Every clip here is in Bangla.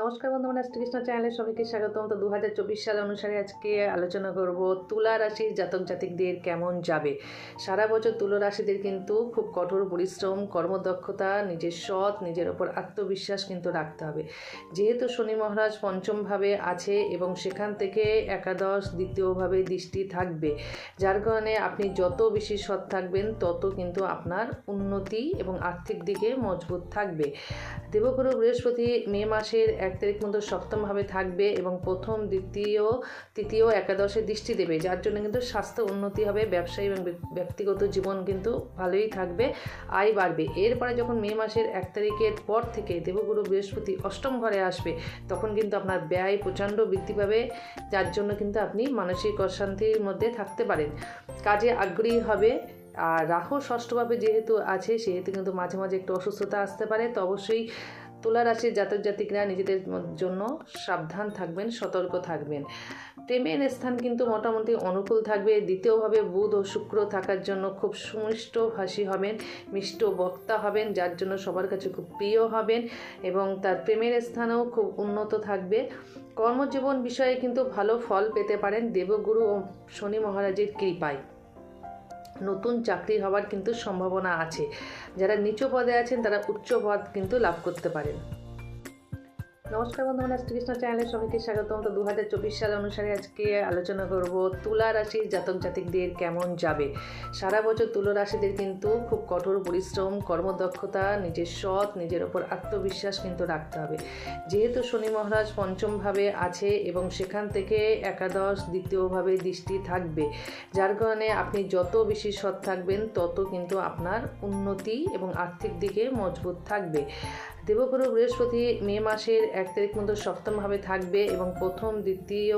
নমস্কার বন্ধুগণ শ্রীকৃষ্ণ চ্যানেলে সবাইকে স্বাগতম। তো দু হাজার চব্বিশ সাল অনুসারে আজকে আলোচনা করব তুলা রাশির জাতক জাতিকদের কেমন যাবে? সারা বছর তুলা রাশিদের কিন্তু খুব কঠোর পরিশ্রম, কর্মদক্ষতা, নিজের সৎ, নিজের ওপর আত্মবিশ্বাস কিন্তু রাখতে হবে। যেহেতু শনি মহারাজ পঞ্চমভাবে আছে এবং সেখান থেকে একাদশ, দ্বিতীয়ভাবে দৃষ্টি থাকবে, যার কারণে আপনি যত বেশি সৎ থাকবেন, তত কিন্তু আপনার উন্নতি এবং আর্থিক দিকে মজবুত থাকবে। দেবগুরু বৃহস্পতি মে মাসের এক তারিখ পর্যন্ত সপ্তমভাবে থাকবে এবং প্রথম, দ্বিতীয়, তৃতীয় একাদশে দৃষ্টি দেবে। যার জন্য কিন্তু স্বাস্থ্য উন্নতি হবে, ব্যবসায়ী এবং ব্যক্তিগত জীবন কিন্তু ভালোই থাকবে, আয় বাড়বে। এরপরে যখন মে মাসের এক তারিখের পর থেকে দেবগুরু বৃহস্পতি অষ্টম ঘরে আসবে, তখন কিন্তু আপনার ব্যয় প্রচণ্ড বৃদ্ধি পাবে, যার জন্য কিন্তু আপনি মানসিক অশান্তির মধ্যে থাকতে পারেন। কাজে আগ্রহী হবে। আর রাহু ষষ্ঠভাবে যেহেতু আছে, সেহেতু কিন্তু মাঝে মাঝে একটু অসুস্থতা আসতে পারে, তো অবশ্যই তুলা রাশির জাতক জাতিকরা নিজেদের জন্য সাবধান থাকবেন, সতর্ক থাকবেন। প্রেমের স্থান কিন্তু মোটামুটি অনুকূল থাকবে। দ্বিতীয়ভাবে বুধ ও শুক্র থাকার জন্য খুব সুমিষ্ট ভাষী হবেন, মিষ্ট বক্তা হবেন, যার জন্য সবার কাছে খুব প্রিয় হবেন এবং তার প্রেমের স্থানেও খুব উন্নত থাকবে। কর্মজীবন বিষয়ে কিন্তু ভালো ফল পেতে পারেন দেবগুরু ও শনি মহারাজের কৃপায়। নতুন চাকরি হওয়ার কিন্তু সম্ভাবনা আছে। যারা নিচু পদে আছেন, তারা উচ্চ পদ কিন্তু লাভ করতে পারেন। নমস্কার বন্ধুগণ শ্রীকৃষ্ণ চ্যানেলে সবাইকে স্বাগতম। তো দু হাজার চব্বিশ সাল অনুসারে আজকে আলোচনা করব তুলা রাশির জাতক জাতিকদের কেমন যাবে? সারা বছর তুলা রাশিদের কিন্তু খুব কঠোর পরিশ্রম, কর্মদক্ষতা, নিজের সৎ, নিজের ওপর আত্মবিশ্বাস কিন্তু রাখতে হবে। যেহেতু শনি মহারাজ পঞ্চমভাবে আছে এবং সেখান থেকে একাদশ, দ্বিতীয়ভাবে দৃষ্টি থাকবে। যার কারণে আপনি যত বেশি সৎ থাকবেন, তত কিন্তু আপনার উন্নতি এবং আর্থিক দিকে মজবুত থাকবে। দেবগুরু বৃহস্পতি মে মাসের এক তারিখ পর্যন্ত সপ্তমভাবে থাকবে এবং প্রথম, দ্বিতীয়,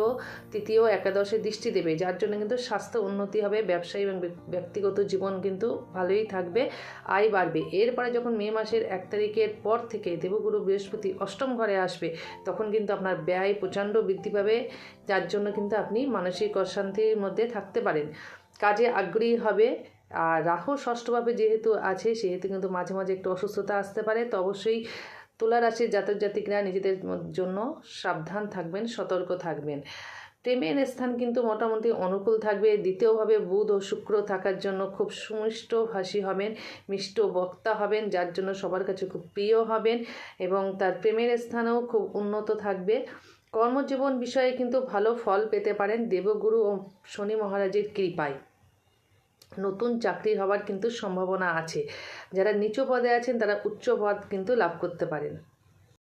তৃতীয়, একাদশে দৃষ্টি দেবে, যার জন্য কিন্তু স্বাস্থ্য উন্নতি হবে, ব্যবসায়ী এবং ব্যক- ব্যক্তিগত জীবন কিন্তু ভালোই থাকবে, আয় বাড়বে। এরপরে যখন মে মাসের এক তারিখের পর থেকে দেবগুরু বৃহস্পতি অষ্টম ঘরে আসবে, তখন কিন্তু আপনার ব্যয় প্রচণ্ড বৃদ্ধি পাবে, যার জন্য কিন্তু আপনি মানসিক অশান্তির মধ্যে থাকতে পারেন। কাজে আগ্রহী হবে আর রাহু ষষ্ঠভাবে যেহেতু আছে, সেহেতু কিন্তু মাঝে মাঝে একটু অসুস্থতা আসতে পারে। তো অবশ্যই তুলা রাশির জাতক জাতিকরা নিজেদের জন্য সাবধান থাকবেন, সতর্ক থাকবেন। প্রেমের স্থান কিন্তু মোটামুটি অনুকূল থাকবে। দ্বিতীয়ভাবে বুধ ও শুক্র থাকার জন্য খুব সুমিষ্ট ভাষী হবেন, মিষ্ট বক্তা হবেন, যার জন্য সবার কাছে খুব প্রিয় হবেন এবং তার প্রেমের স্থানেও খুব উন্নত থাকবে। কর্মজীবন বিষয়ে কিন্তু ভালো ফল পেতে পারেন দেবগুরু ও শনি মহারাজের কৃপায়। নতুন চাকরি হওয়ার কিন্তু সম্ভাবনা আছে। যারা নিচু পদে আছেন, তারা উচ্চ পদ কিন্তু লাভ করতে পারেন।